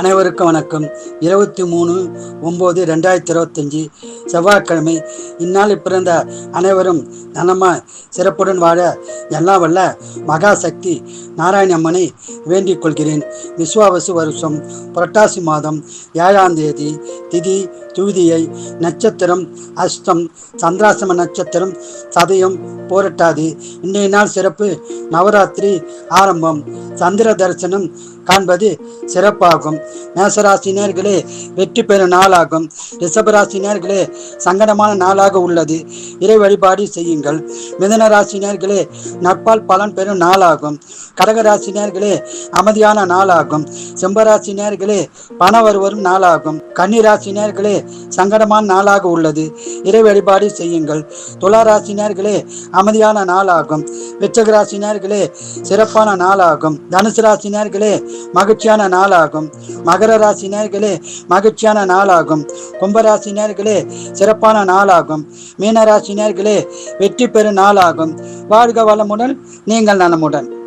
அனைவருக்கும் வணக்கம். இருபத்தி மூணு ஒம்பது ரெண்டாயிரத்தி இருபத்தஞ்சி செவ்வாய்க்கிழமை. இந்நாளில் பிறந்த அனைவரும் நலமாக சிறப்புடன் வாழ எல்லாம் வல்ல மகாசக்தி நாராயணம்மனை வேண்டிக் கொள்கிறேன். விஸ்வாவசு வருஷம் புரட்டாசி மாதம் ஏழாம் தேதி திதி துவிதியை நட்சத்திரம் அஷ்டம் சந்திராசிரம நட்சத்திரம் சதயம் போரட்டாது. இன்றைய நாள் சிறப்பு நவராத்திரி ஆரம்பம். சந்திர தரிசனம் காண்பது சிறப்பாகும். மேசராசினியர்களே வெற்றி பெறும் நாளாகும். ரிஷபராசினியர்களே சங்கடமான நாளாக உள்ளது. இறை வழிபாடு செய்யுங்கள். மிதன ராசினியர்களே நட்பால் பலன் பெறும் நாளாகும். கடகராசினியர்களே அமைதியான நாளாகும். செம்பராசினியர்களே பண வருவரும் நாளாகும். கன்னிராசினியர்களே சங்கடமான நாளாக உள்ளது. இறை வழிபாடு செய்யுங்கள். துளாராசினியர்களே அமைதியான நாளாகும். விச்சகராசினியர்களே சிறப்பான நாளாகும். தனுசு ராசினியர்களே மகிழ்ச்சியான நாளாகும். மகர ராசினியர்களே மகிழ்ச்சியான நாளாகும். கும்பராசினியர்களே சிறப்பான நாளாகும். மீனராசினியர்களே வெற்றி பெறும் நாளாகும். வாழ்க வளமுடன் நீங்கள் நலமுடன்.